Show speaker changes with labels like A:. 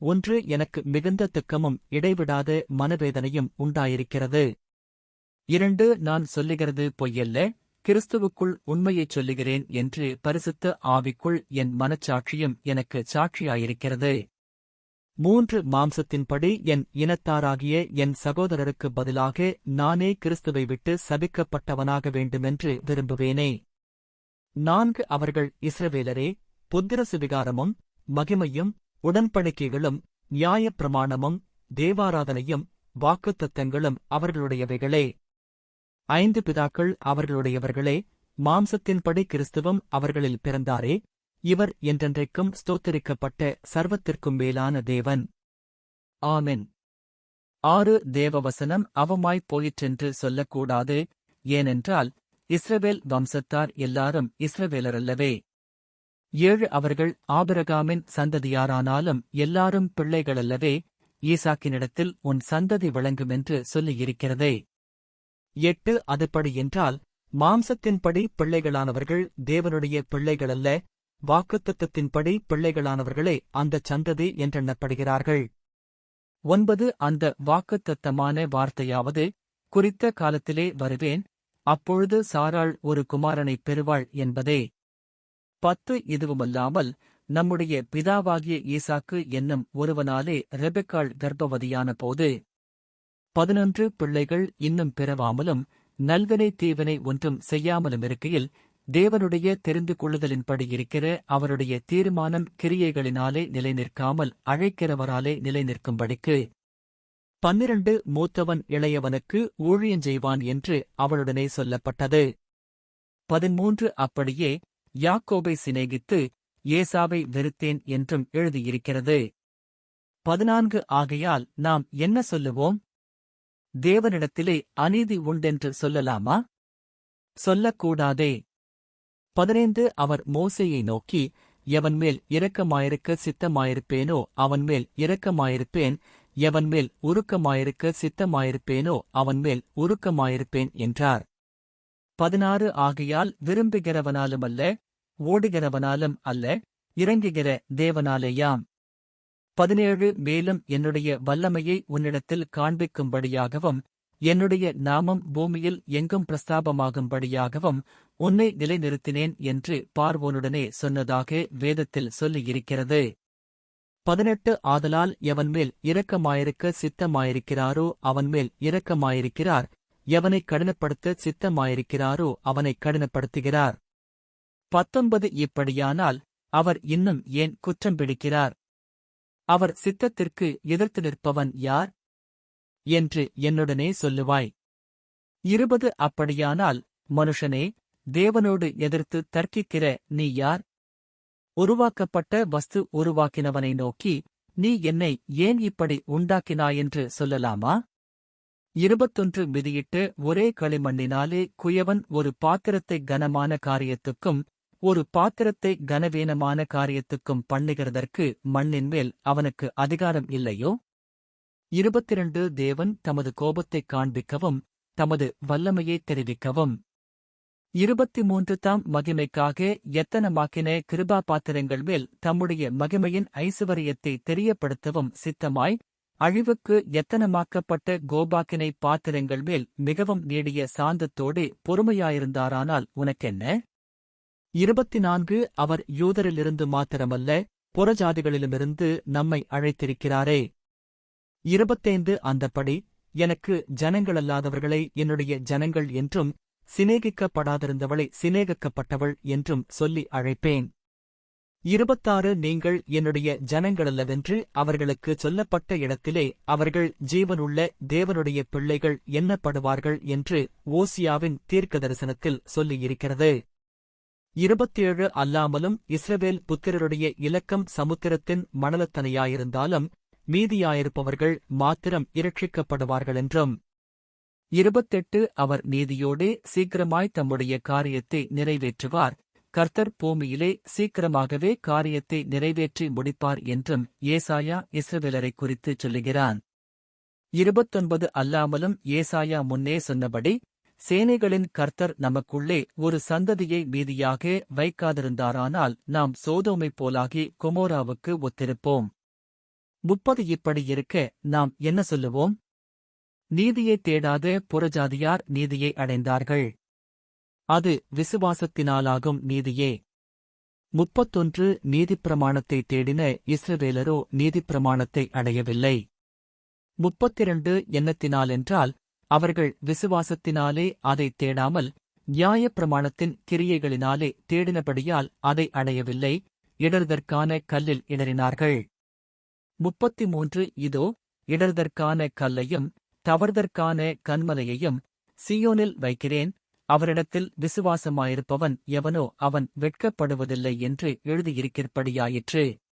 A: ஒன்று எனக்கு மிகுந்த துக்கமும் இடைவிடாத மனவேதனையும் உண்டாயிருக்கிறது. இரண்டு நான் சொல்லுகிறது பொய்யல்ல கிறிஸ்துவுக்குள் உண்மையைச் சொல்லுகிறேன் என்று பரிசுத்த ஆவிக்குள் என் மனச்சாட்சியும் எனக்கு சாட்சியாயிருக்கிறது. மூன்று மாம்சத்தின்படி என் இனத்தாராகிய என் சகோதரருக்கு பதிலாக நானே கிறிஸ்துவை விட்டு சபிக்கப்பட்டவனாக வேண்டுமென்று விரும்புவேனே. நான்கு அவர்கள் இஸ்ரவேலரே புத்திர சுவிகாரமும் மகிமையும் உடன்படிக்கைகளும் நியாயப் பிரமாணமும் தேவாராதனையும் வாக்குத்தத்தங்களும் அவர்களுடையவைகளே. ஐந்து பிதாக்கள் அவர்களுடையவர்களே மாம்சத்தின்படி கிறிஸ்துவம் அவர்களில் பிறந்தாரே இவர் என்றென்றைக்கும் ஸ்தோத்தரிக்கப்பட்ட சர்வத்திற்கும் மேலான தேவன். ஆமென். ஆறு தேவவசனம் அவமாய்ப் போயிற்றென்று சொல்லக்கூடாது ஏனென்றால் இஸ்ரவேல் வம்சத்தார் எல்லாரும் இஸ்ரவேலரல்லவே. ஏழு அவர்கள் ஆபிரகாமின் சந்ததியாரானாலும் எல்லாரும் பிள்ளைகளல்லவே ஈசாக்கினிடத்தில் உன் சந்ததி விளங்குமென்று சொல்லியிருக்கிறதே. எட்டு அதுபடி என்றால் மாம்சத்தின்படி பிள்ளைகளானவர்கள் தேவனுடைய பிள்ளைகளல்ல வாக்குத்தத்தின்படி பிள்ளைகளானவர்களே அந்தச் சந்ததி என்றெண்ணப்படுகிறார்கள். ஒன்பது அந்த வாக்குத்தத்தமான வார்த்தையாவது குறித்த காலத்திலே வருவேன் அப்பொழுது சாராள் ஒரு குமாரனைப் பெறுவாள் என்பதே. பத்து இதுவுமல்லாமல் நம்முடைய பிதாவாகிய ஈசாக்கு என்னும் ஒருவனாலே ரெபெக்காள் கர்ப்பவதியான போது பதினொன்று பிள்ளைகள் இன்னும் பிறவாமலும் நல்வினை தீவினை ஒன்றும் செய்யாமலும் இருக்கையில் தேவனுடைய தெரிந்து கொள்ளுதலின்படி இருக்கிற அவருடைய தீர்மானம் கிரியைகளினாலே நிலைநிற்காமல் அழைக்கிறவராலே நிலைநிற்கும்படிக்கு பன்னிரண்டு மூத்தவன் இளையவனுக்கு ஊழியஞ்செய்வான் என்று அவளுடனே சொல்லப்பட்டது. பதிமூன்று அப்படியே யாக்கோபை சிநேகித்து ஏசாவை வெறுத்தேன் என்றும் எழுதியிருக்கிறது. பதினான்கு ஆகையால் நாம் என்ன சொல்லுவோம்? தேவனிடத்திலே அநீதி உண்டென்று சொல்லலாமா? சொல்லக்கூடாதே. பதினைந்து அவர் மோசையை நோக்கி எவன்மேல் இரக்கமாயிருக்க சித்தமாயிருப்பேனோ அவன் மேல் இரக்கமாயிருப்பேன். எவன்மேல் உருக்கமாயிருக்க சித்தமாயிருப்பேனோ அவன்மேல் உருக்கமாயிருப்பேன் என்றார். பதினாறு ஆகையால் விரும்புகிறவனாலும் அல்ல ஓடுகிறவனாலும் அல்ல இறங்குகிற தேவனாலேயாம். பதினேழு மேலும் என்னுடைய வல்லமையை உன்னிடத்தில் காண்பிக்கும்படியாகவும் என்னுடைய நாமம் பூமியில் எங்கும் பிரஸ்தாபமாகும்படியாகவும் உன்னை நிலைநிறுத்தினேன் என்று பார்வோனுடனே சொன்னதாக வேதத்தில் சொல்லியிருக்கிறது. பதினெட்டு ஆதலால் எவன்மேல் இரக்கமாயிருக்க சித்தமாயிருக்கிறாரோ அவன்மேல் இரக்கமாயிருக்கிறார். எவனைக் கடினப்படுத்த சித்தமாயிருக்கிறாரோ அவனைக் கடினப்படுத்துகிறார். பத்தொன்பது இப்படியானால் அவர் இன்னும் ஏன் குற்றம் பிடிக்கிறார்? அவர் சித்தத்திற்கு எதிர்த்து நிற்பவன் யார்? என்று என்னுடனே சொல்லுவாய். இருபது அப்படியானால் மனுஷனே தேவனோடு எதிர்த்து தர்க்கிக்கிற நீ யார்? உருவாக்கப்பட்ட வஸ்து உருவாக்கினவனை நோக்கி நீ என்னை ஏன் இப்படி உண்டாக்கினாயென்று சொல்லலாமா? இருபத்தொன்று மிதியிட்டு ஒரே களிமண்ணினாலே குயவன் ஒரு பாத்திரத்தை கனமான காரியத்துக்கும் ஒரு பாத்திரத்தை கனவீனமான காரியத்துக்கும் பண்ணுகிறதற்கு மண்ணின் மேல் அவனுக்கு அதிகாரம் இல்லையோ? இருபத்திரண்டு தேவன் தமது கோபத்தைக் காண்பிக்கவும் தமது வல்லமையைத் தெரிவிக்கவும். இருபத்தி மூன்று தாம் மகிமைக்காக எத்தனமாக்கின கிருபா பாத்திரங்கள் மேல் தம்முடைய மகிமையின் ஐசுவரியத்தை தெரியப்படுத்தவும் சித்தமாய் அழிவுக்கு எத்தனமாக்கப்பட்ட கோபாக்கினை பாத்திரங்கள் மேல் மிகவும் நீடிய சாந்தத்தோடு பொறுமையாயிருந்தாரானால் உனக்கென்ன? இருபத்தி நான்கு அவர் யூதரிலிருந்து மாத்திரமல்ல புறஜாதிகளிலுமிருந்து நம்மை அழைத்திருக்கிறாரே. இருபத்தைந்து அந்தப்படி எனக்கு ஜனங்களல்லாதவர்களை என்னுடைய ஜனங்கள் என்றும் சிநேகிக்கப்படாதிருந்தவளை சிநேகிக்கப்பட்டவள் என்றும் சொல்லி அழைப்பேன். இருபத்தாறு நீங்கள் என்னுடைய ஜனங்களல்லவென்று அவர்களுக்கு சொல்லப்பட்ட இடத்திலே அவர்கள் ஜீவனுள்ள தேவனுடைய பிள்ளைகள் எண்ணப்படுவார்கள் என்று ஓசியாவின் தீர்க்க தரிசனத்தில் சொல்லியிருக்கிறது. இருபத்தேழு அல்லாமலும் இஸ்ரவேல் புத்திரருடைய இலக்கம் சமுத்திரத்தின் மணலத்தனையாயிருந்தாலும் மீதியாயிருப்பவர்கள் மாத்திரம் இரட்சிக்கப்படுவார்களென்றும். இருபத்தெட்டு அவர் நீதியோடே சீக்கிரமாய் தம்முடைய காரியத்தை நிறைவேற்றுவார். கர்த்தர் பூமியிலே சீக்கிரமாகவே காரியத்தை நிறைவேற்றி முடிப்பார் என்றும் ஏசாயா இஸ்ரவேலரை குறித்துச் சொல்லுகிறான். இருபத்தொன்பது அல்லாமலும் ஏசாயா முன்னே சொன்னபடி சேனைகளின் கர்த்தர் நமக்குள்ளே ஒரு சந்ததியை மீதியாக வைக்காதிருந்தாரானால் நாம் சோதோமைப் போலாகி குமோராவுக்கு ஒத்திருப்போம். முப்பது இப்படி இருக்க நாம் என்ன சொல்லுவோம்? நீதியை தேடாத புறஜாதியார் நீதியை அடைந்தார்கள். அது விசுவாசத்தினாலாகும் நீதியே. முப்பத்தொன்று நீதிப்பிரமாணத்தை தேடின இஸ்ரவேலரோ நீதிப்பிரமாணத்தை அடையவில்லை. முப்பத்திரண்டு எண்ணத்தினாலென்றால் அவர்கள் விசுவாசத்தினாலே அதை தேடாமல் நியாயப்பிரமாணத்தின் கிரியைகளினாலே தேடினபடியால் அதை அடையவில்லை இடர்தற்கான கல்லில் இடறினார்கள். முப்பத்தி மூன்று இதோ இடர்தற்கான கல்லையும் தவறுதற்கான கண்மலையையும் சியோனில் வைக்கிறேன் அவரிடத்தில் விசுவாசமாயிருப்பவன் எவனோ அவன் வெட்கப்படுவதில்லை என்று எழுதியிருக்கிறபடியாயிற்று.